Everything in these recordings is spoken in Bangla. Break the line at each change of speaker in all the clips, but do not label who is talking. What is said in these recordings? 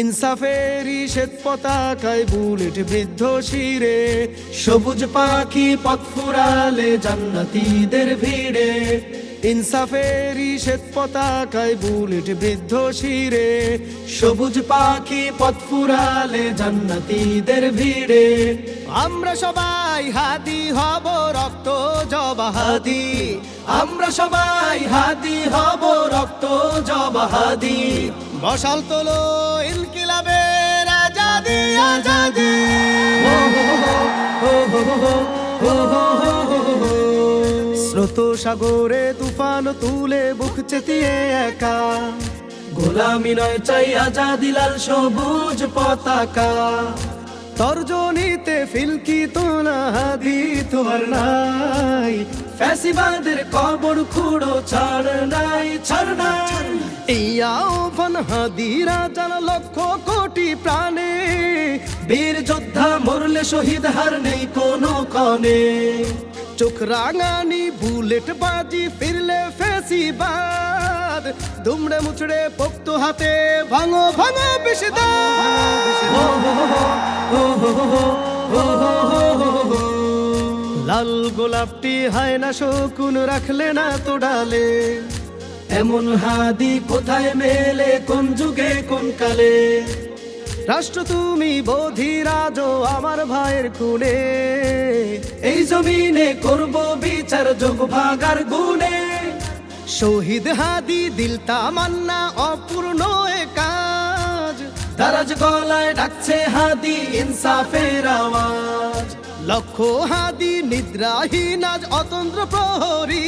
ইনসাফেরই শ্বেত পতাকায় বুলেট বৃদ্ধ শিরে, সবুজ পাখি পথ ফুরালে জান্নাতীদের ভিড়ে। ইনসাফেরই শ্বেত পতাকায় বুলেট বৃদ্ধ শিরে, সবুজ পাখি পথ ফুরালে জান্নাতীদের ভিড়ে। আমরা সবাই হাদি হব রক্ত জবাহাদি আমরা সবাই হাদি হব রক্ত জবাহাদি বসাল তোলো স্রোত সাগরে তুফান তুলে বুক চেতিয়ে একা। গোলামি নয় চাই আজাদি লাল সবুজ পতাকা। তর্জনীতে ফিলকি তোলা হাদি তোমার নাই। ফ্যাসিবাদের কবর খুঁড়ো ছাড় নাই ছাড় নাই। এই আহ্বান হাদিরা জানা লক্ষ কোটি প্রাণে। বীর যোদ্ধা শহীদ হার নেই কোনো কনে। চোখ রাঙানি, বুলেট বাজি, ফিরলে ফেসিবাদ। দুমড়ে মুচড়ে পোক্ত হাতে ভাঙো ভাঙো লাল গোলাপটি হায় না শকুন, রাখলে না তো ডালে। এমন হাদি কোথায় মেলে, কোন যুগে, কোন কালে? রাষ্ট্র তুমি বোধিরাজ আমার ভাইয়ের খুনে। এই জমিনে করব বিচার, যোগ ভাগার গুণে। শহীদ হাদি দিল তামান্না, অপূর্ণ কাজ। দারাজ গলায় ডাকছে হাদি, ইনসাফের আওয়াজ। লক্ষ হাদি নিদ্রাহীন, আজ অতন্ত্র প্রহরী।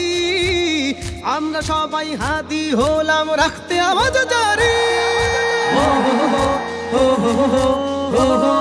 আমরা সবাই হাদি হলাম, রাখতে আওয়াজ জারি oh, oh, oh.